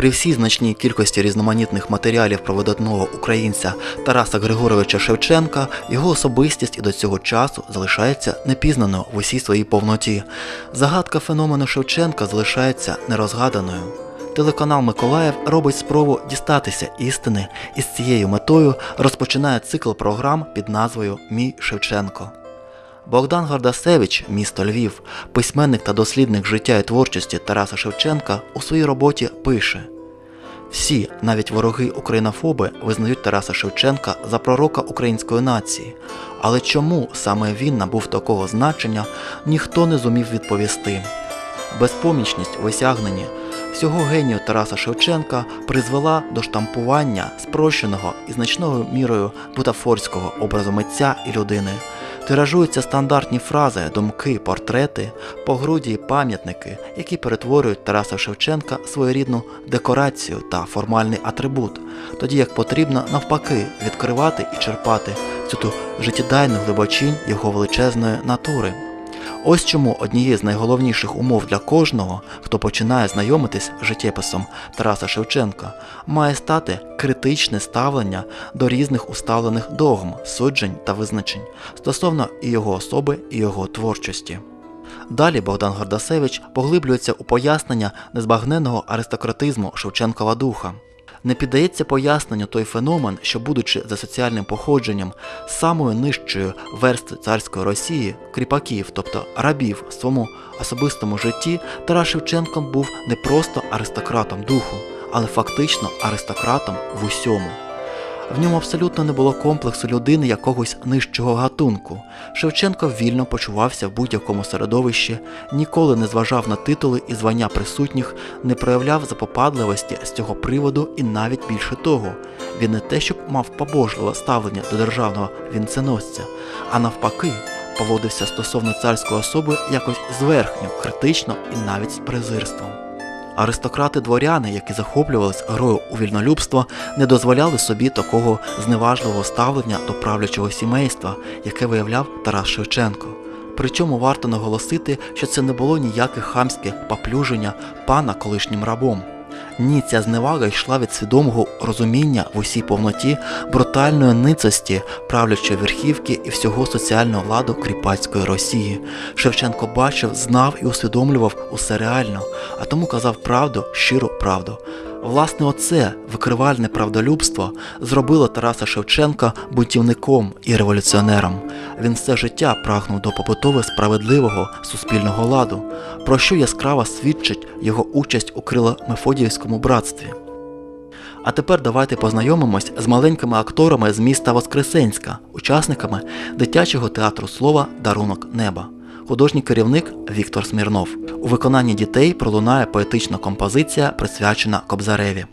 При всій значній кількості різноманітних матеріалів про видатного українця Тараса Григоровича Шевченка, його особистість і до цього часу залишається непізнаною в усій своїй повноті. Загадка феномену Шевченка залишається нерозгаданою. Телеканал Миколаїв робить спробу дістатися істини і з цією метою розпочинає цикл програм під назвою Мій Шевченко. Богдан Гардасевич, місто Львів, письменник та дослідник життя і творчості Тараса Шевченка у своїй роботі пише: всі, навіть вороги українофоби, визнають Тараса Шевченка за пророка української нації. Але чому саме він набув такого значення, ніхто не зумів відповісти. Безпомічність в осягненні всього генію Тараса Шевченка призвела до штампування спрощеного і значною мірою бутафорського образу митця і людини. Тиражуються стандартні фрази, думки, портрети, погруді і пам'ятники, які перетворюють Тараса Шевченка своєрідну декорацію та формальний атрибут, тоді як потрібно навпаки відкривати і черпати цю ту життєдайну глибочинь його величезної натури. Ось чому однією з найголовніших умов для кожного, хто починає знайомитись з життєписом Тараса Шевченка, має стати критичне ставлення до різних уставлених догм, суджень та визначень стосовно і його особи, і його творчості. Далі Богдан Гордасевич поглиблюється у пояснення незбагненного аристократизму Шевченкова духа. Не піддається поясненню той феномен, що, будучи за соціальним походженням самою нижчою верстви царської Росії, кріпаків, тобто рабів в своєму особистому житті, Тарас Шевченко був не просто аристократом духу, але фактично аристократом в усьому. В ньому абсолютно не було комплексу людини якогось нижчого гатунку. Шевченко вільно почувався в будь-якому середовищі, ніколи не зважав на титули і звання присутніх, не проявляв запопадливості з цього приводу і навіть більше того. Він не те, щоб мав побожливе ставлення до державного вінценосця, а навпаки, поводився стосовно царської особи якось зверхньо, критично і навіть з презирством. Аристократи-дворяни, які захоплювались грою у вільнолюбство, не дозволяли собі такого зневажливого ставлення до правлячого сімейства, яке виявляв Тарас Шевченко. Причому варто наголосити, що це не було ніяке хамське поплюження пана колишнім рабом. Ні, ця зневага йшла від свідомого розуміння в усій повноті брутальної ницості правлячої верхівки і всього соціального ладу кріпацької Росії. Шевченко бачив, знав і усвідомлював усе реально, а тому казав правду, щиру правду. Власне, оце викривальне правдолюбство зробило Тараса Шевченка бунтівником і революціонером. Він все життя прагнув до побутово справедливого суспільного ладу, про що яскраво свідчить його участь у Крило-Мефодіївському братстві. А тепер давайте познайомимось з маленькими акторами з міста Воскресенська, учасниками дитячого театру слова Дарунок неба. Художній керівник Віктор Смірнов. У виконанні дітей пролунає поетична композиція, присвячена Кобзареві.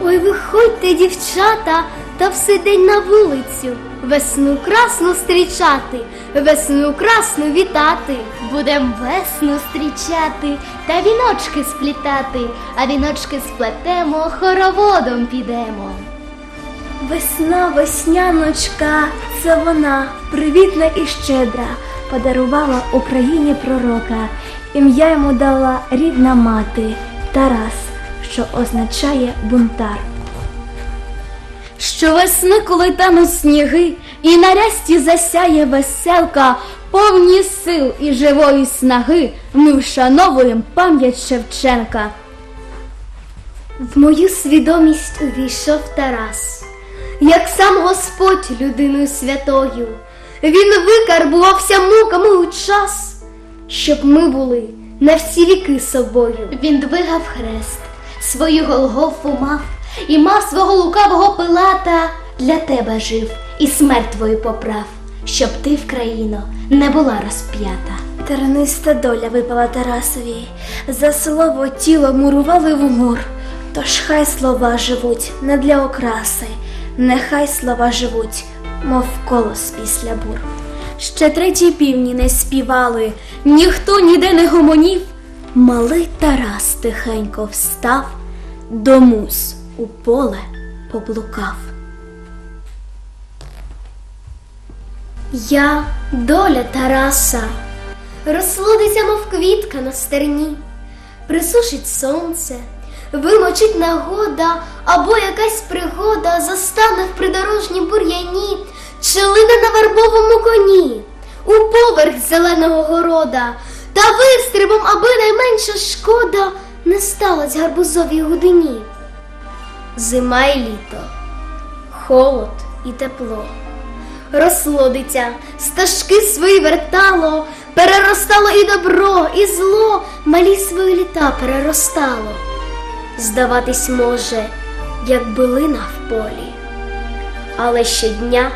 Ой, виходьте, дівчата, та все день на вулицю, весну красну зустрічати, весну красну вітати. Будем весну зустрічати та віночки сплітати, а віночки сплетемо, хороводом підемо. Весна, весняночка, це вона, привітна і щедра, подарувала Україні пророка. Ім'я йому дала рідна мати Тарас, що означає бунтар. Щовесни, коли тануть сніги, і на рясті засяє веселка, повні сил і живої снаги, ми вшановуємо пам'ять Шевченка. В мою свідомість увійшов Тарас, як сам Господь людиною святою. Він викарбувався муками у час, щоб ми були на всі віки собою. Він двигав хрест, свою Голгофу мав, і мав свого лукавого пилата для тебе жив, і смерть твою поправ, щоб ти в країну не була розп'ята. Терниста доля випала Тарасові, за слово тіло мурували в мур. Тож хай слова живуть не для окраси, нехай слова живуть, мов колос після бур. Ще треті півні не співали, Ніхто ніде не гомонів, Малий Тарас тихенько встав, до мус у поле поблукав. Я доля Тараса, розслодиться, мов квітка на стерні, присушить сонце, вимочить нагода, або якась пригода застане в придорожній бур'яні, чи на вербовому коні, у поверх зеленого города, та вистрибом, аби найменша шкода не сталась гарбузовій гудині. Зима і літо, холод і тепло розлодиться, стежки свої вертало, переростало і добро, і зло, малі свої літа переростало. Здаватись може, як билина в полі, але щодня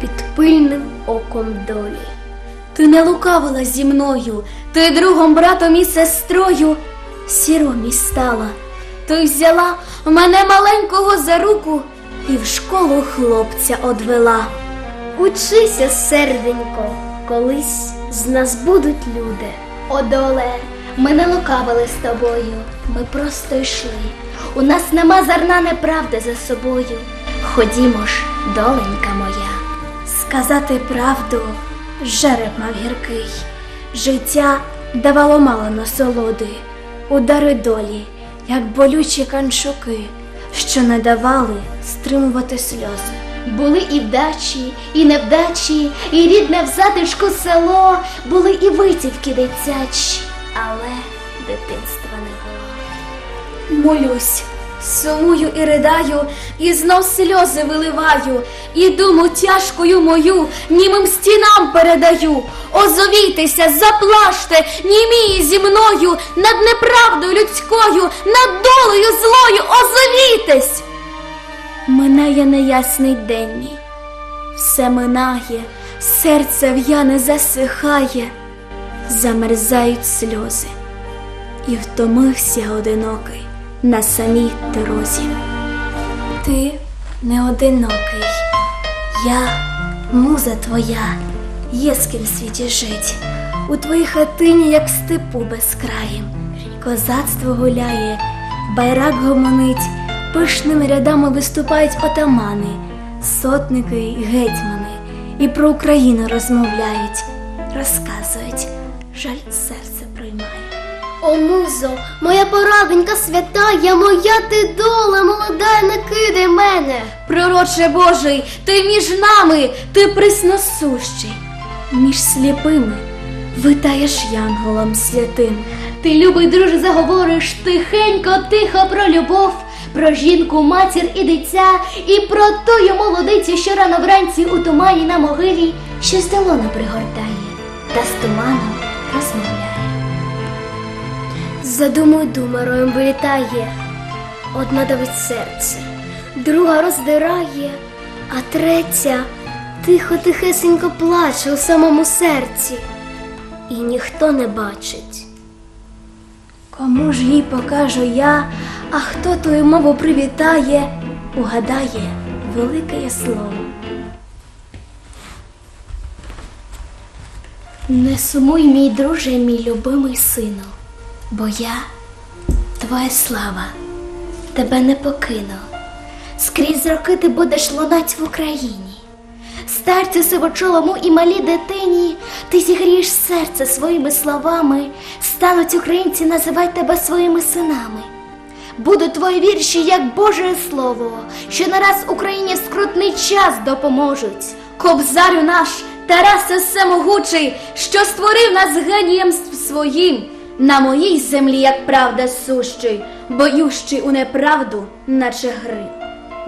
під пильним оком долі. Ти не лукавила зі мною, ти другом, братом і сестрою сіромі стала. Ти взяла мене маленького за руку і в школу хлопця одвела. Учися, серденько, колись з нас будуть люди. О, доле, ми не лукавили з тобою, ми просто йшли. У нас нема зерна неправди за собою. Ходімо ж, доленька моя. Сказати правду, жереб мав гіркий, життя давало мало насолоди, удари долі, як болючі канчуки, що не давали стримувати сльози. Були і вдачі, і невдачі, і рідне в затишку село, були і витівки дитячі, але дитинства не було. Молюсь, сумую і ридаю, і знов сльози виливаю, і думу тяжкою мою німим стінам передаю. Озовійтеся, заплаште, німії зі мною, над неправдою людською, над долею злою, озовійтесь. Минає неясний день мій, все минає, серце в'яне засихає, замерзають сльози і втомився одинокий на самій дорозі. Ти не одинокий, я муза твоя, є з ким світі жить. У твоїй хатині, як степу безкраїм, козацтво гуляє, байрак гомонить, пишними рядами виступають отамани, сотники й гетьмани, і про Україну розмовляють, розказують, жаль приймає. О, музо, моя пораденька святая, моя ти дола, молода, не кидай мене. Пророче Божий, ти між нами, ти присносущий, між сліпими витаєш янголом святим. Ти, любий друже, заговориш тихенько, тихо про любов, про жінку, матір і дитя, і про тую молодицю, що рано вранці у тумані на могилі щось долону пригортає, та з туманом розмовляє. Задумуй думароєм вилітає, одна давить серце, друга роздирає, а третя тихо тихесенько плаче у самому серці, і ніхто не бачить. Кому ж їй покажу я, а хто тую мову привітає, угадає велике є слово. Не сумуй, мій друже, мій любимий сину, бо я, твоя слава, тебе не покину. Скрізь роки ти будеш лунать в Україні. Старцю сивочолому і малій дитині, ти зігрієш серце своїми словами, стануть українці називати тебе своїми синами. Будуть твої вірші, як Боже Слово, що нараз Україні в скрутний час допоможуть. Кобзарю наш, Тарасе всемогучий, що створив нас генієм своїм, на моїй землі, як правда сущий, боющий у неправду, наче гри.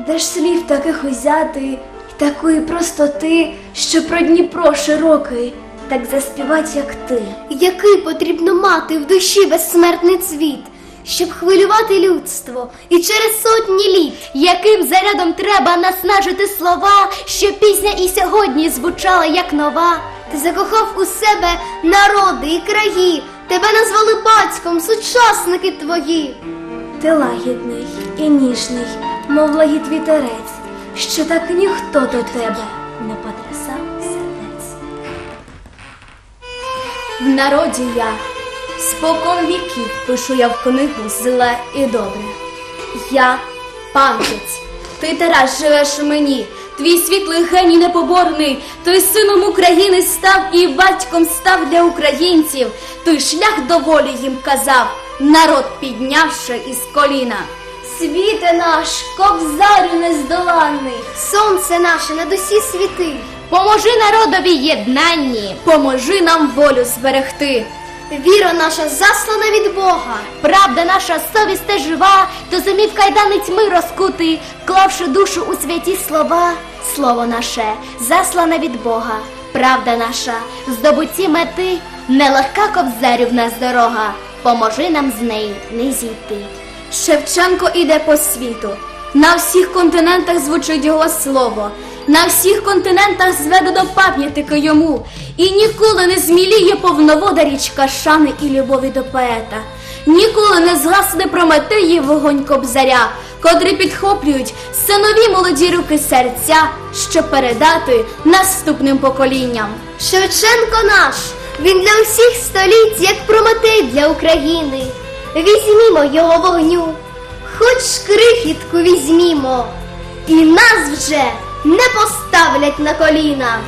Де ж слів таких узяти, й такої простоти, що про Дніпро широкий, так заспівать, як ти. Який потрібно мати в душі безсмертний цвіт, щоб хвилювати людство і через сотні літ, яким зарядом треба наснажити слова, що пісня і сьогодні звучала як нова. Ти закохав у себе народи і краї, тебе назвали батьком, сучасники твої. Ти лагідний і ніжний, мов лагід вітерець, що так ніхто до тебе не потрясав сердець. В народі я Спокон віків пишу я в книгу зле і добре. Я пам'ять. Ти Тарас живеш у мені. Твій світлий геній непоборний, той сином України став і батьком став для українців. Той шлях до волі їм казав, народ піднявши із коліна. Світе наш, кобзарю нездоланний, сонце наше над усі світи. Поможи народові єднанні, Поможи нам волю зберегти. Віра наша заслана від Бога. правда наша совість те жива, то зумів кайдани тьми розкути, клавши душу у святі слова. Слово наше заслане від Бога, правда наша, в здобутті мети, нелегка кобзарю в нас дорога, поможи нам з неї не зійти. Шевченко іде по світу. На всіх континентах звучить його слово. На всіх континентах зведено пам'ятники йому. І ніколи не зміліє повновода річка шани і любові до поета. Ніколи не згасне Прометеї вогонь кобзаря, котрі підхоплюють синові молоді руки серця, щоб передати наступним поколінням. Шевченко наш, він для усіх століть, як Прометей для України. Візьмімо його вогню, хоч крихітку візьмімо, і нас вже не поставлять на коліна.